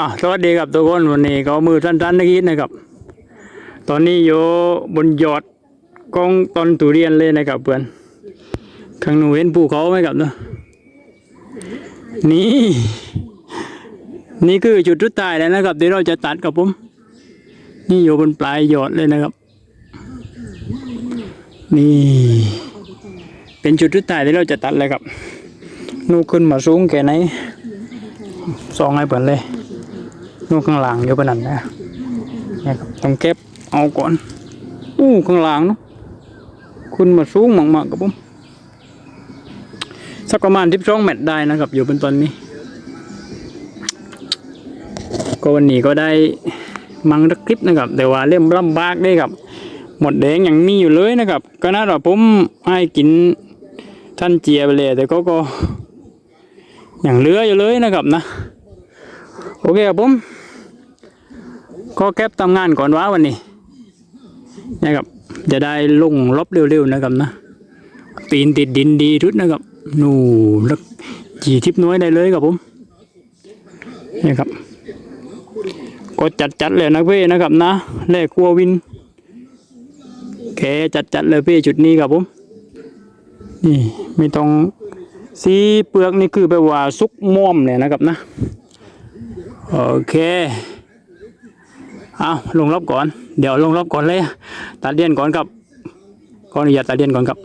อ่าสวัสดีครับทุกคนวันนี้ก็มือสั้นๆนักคิดนะครับ ตอนนี้อยู่บนยอดกองต้นตุเรียนเลยนะครับเพื่อนข้างหนูเห็นภูเขาไหมครับเนาะนี่ นี่คือจุดสุดท้ายแล้วนะครับเดี๋ยวเราจะตัดกับผม นี่อยู่บนปลายยอดเลยนะครับ นี่ เป็นจุดสุดท้ายที่เราจะตัดเลยครับ นูขึ้นมาสูงแค่ไหนสองให้เปิดเลย นู่นข้างหลังอยู่ปนั่นนะนี่ครับต้องเก็บเอาก่อนอู้ข้างหลังเนาะคุณมาสูงมากๆกับผมสักประมาณทิบสองเมตได้นะครับอยู่เป็นตอนนี้ ก็วันนี้ก็ได้มังรักคลิปนะครับ แต่ว่าเล่มลำบากได้ครับ หมดแดงอยังมีอยู่เลยนะครับ ก็น่าว่าผมให้กินท่านเจียไปเลยแต่ก็ก็ยังเลืออยู่เลยนะครับนะ โอเคครับผม ก็แก็บทำงานก่อนว่าวันนี้นะครับจะได้ลงลบเร็วๆนะครับนะปีนติดดินดีทุดนะครับนู่นแล้วจีทิพน้อยได้เลยครับผมนี่ครับก็จัดๆเลยนะพี่นะครับนะแลกครัววินแกจัดๆเลยพี่จุดนี้ครับผมนี่ไม่ต้องสีเปลือกนี่คือแบบว่าซุกม่อมเลยนะครับนะโอเค เอาลงรอบก่อน เดี๋ยวลงรอบก่อนเลย ตัดเลียนก่อนครับขออนุญาตตัดเลียนก่อนครับ